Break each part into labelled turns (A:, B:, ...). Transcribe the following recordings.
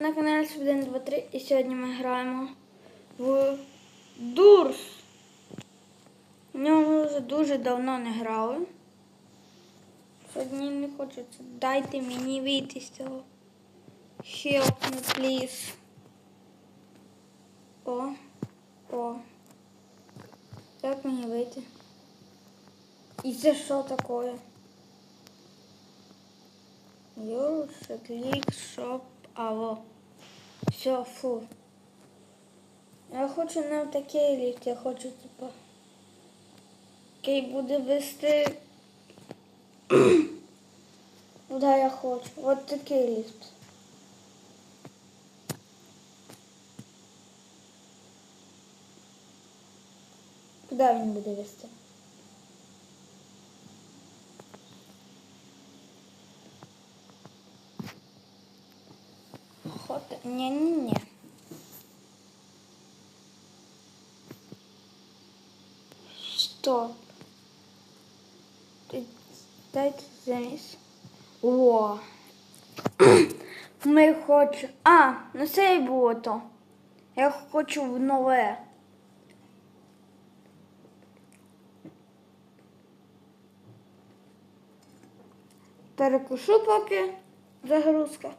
A: На каналі 1, 2, 3 і сьогодні ми граємо в Дурс. В ми вже дуже давно не грали. Сьогодні не хочеться. Дайте мені вийти з цього. Help me, please. О, о. Як мені вийти? І це що таке? Your click shop Аво. Все, фу. Я хочу не такий ліфт, я хочу, типа. Який буде вести. Куди я хочу. От такий ліфт. Куди він буде вести? Не-не-не. Стоп. Дайте заміс. О. Ми хочемо. А, ну це і було то. Я хочу в нове. Перекушу поки загрузка.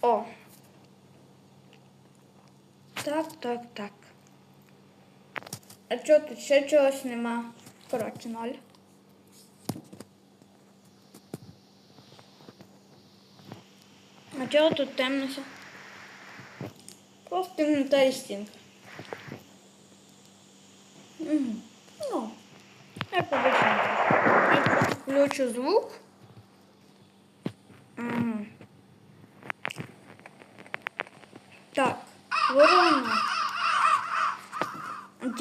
A: О. Так, так, так. А чого тут ще чогось нема? Коротше, ноль. А чого тут темно все? Просто темнота і стінка. Ну, я побачимо. Я включу звук. Мгм. Так, ворона.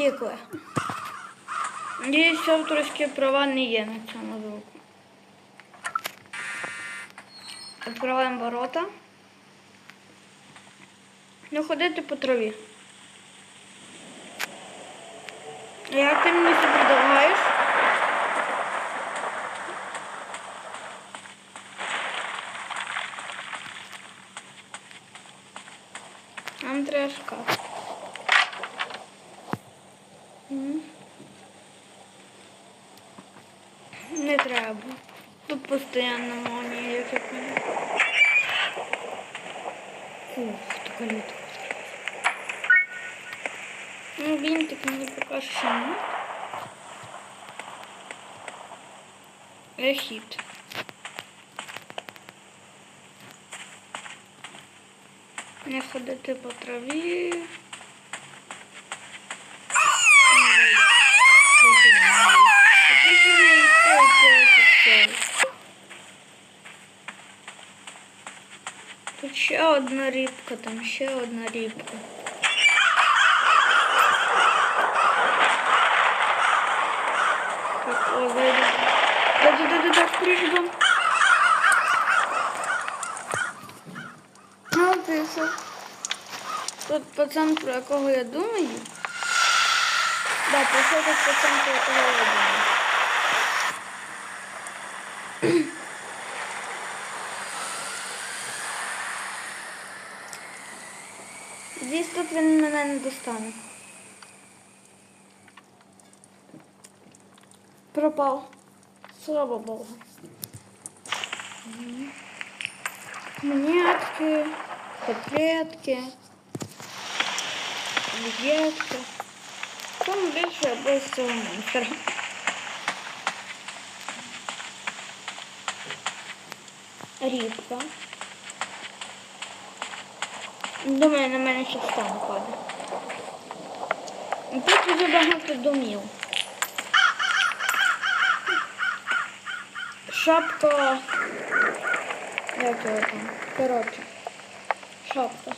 A: Дякую. Надіюсь, авторські права не є на цьому звуку. Відкриваємо ворота. Ну, ходити по траві. Як ти мені це предлагаєш? Нам треба шкаф. Не треба. Тут постійно молнія, як я поняла. Ух, така люта. Ну, вінтик мені поки що не. Не ходити по траві. Ой, що ти мені? Ти ж не йти, це все. Тут ще одна рибка, там ще одна рибка. Так, о, зайду. Да-да-да-да, скоріше дом. Ну, ти? Тут пацан, про якого я думаю. Да, прийшов тут пацан, про якого я думаю. Десь тут він мене не достане. Пропав. Слава Богу. Монетки, котлетки, візетки. Там більше або з цього монстра. Рібка. Думаю, на мене ще стан падає. Тут дуже багато домів. Шапка. Як його там? Коротше. Шапка.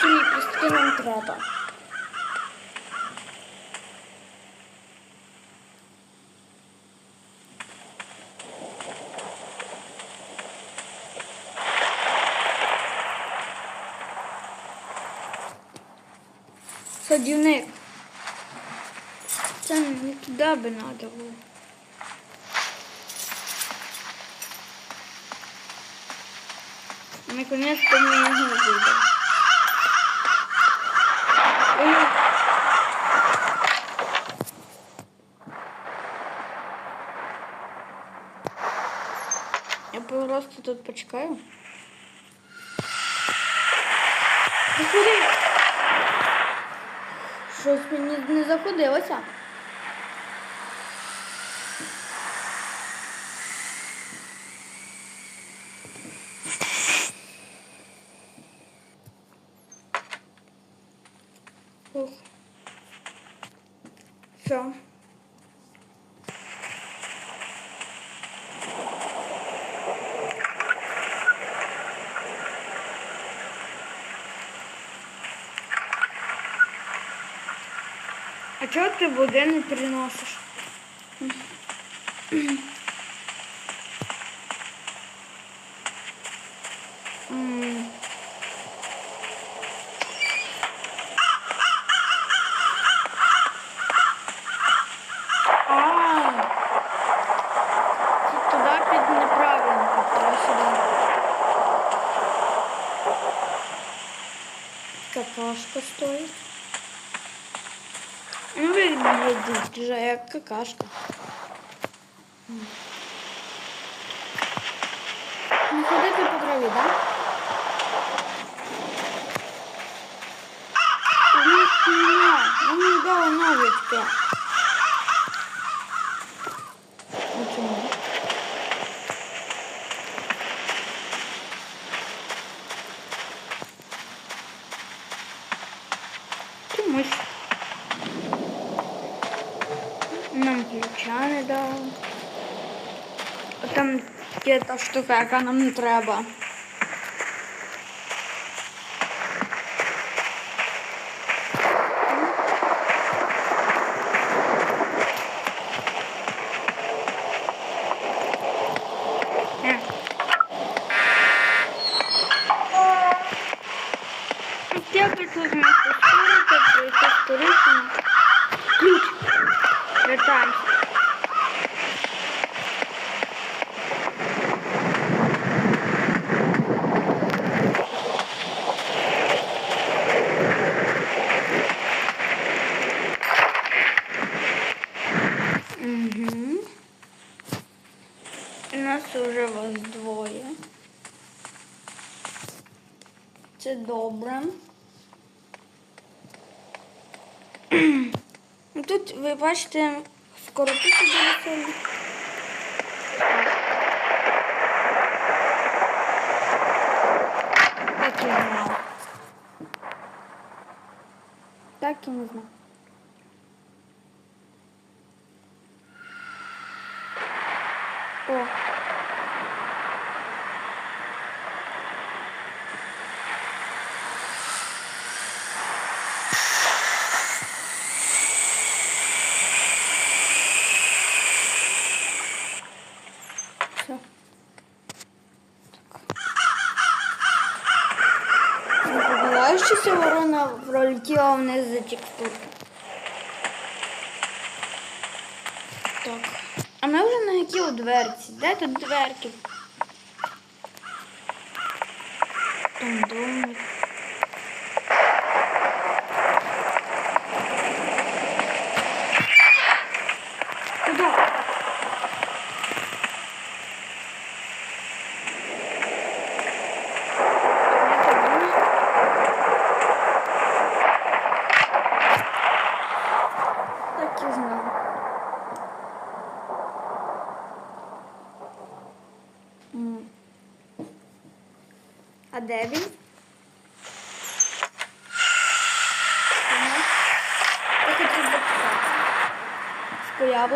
A: Ці ліпістки нам треба. Садівник. Це не туди би треба було. Наконец-то ми його вийдемо. Я просто тут почекаю. Заходи! Щось мені не заходилося. Ух. Все. Ти води не приносиш? М. А. Це туди під неправильно, треба сюди. Какашка стоїть. Ну, выглядит же як какашка. Не ходити по траві, да? Ні, ні, мені дали навички. Ну, чому? Чомусь. Нам ключа не дав. А Там є та штука, яка нам не треба. Угу. У нас уже вас двоє. Це добре. Ну, Тут ви бачите скоропити дуже сильно. Так і знав. Так і не знав. О. Все. Забуваючися ворона пролетіла вниз за текстурки. Так. А ми вже на які у дверці? Де тут дверки? Там домик. Куда? Так і знав. М. А де він? Я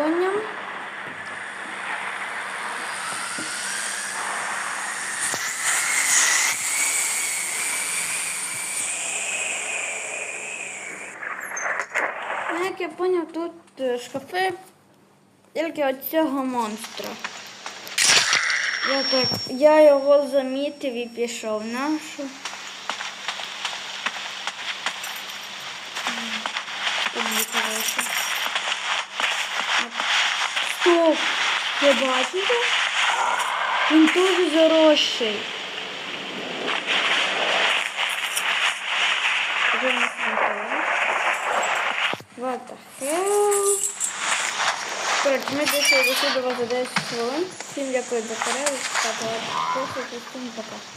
A: як я поняв, тут е, шкафи тільки від цього монстра. Я так, я його замітив і пішов нашу. Стоп! Ви бачите? Він теж заросший. What the hell? Коротше, ми дійшли до сюди за 10 хвилин. Всім дякую за перегляд. Ставте лайк, підписуйтесь. Всім пока.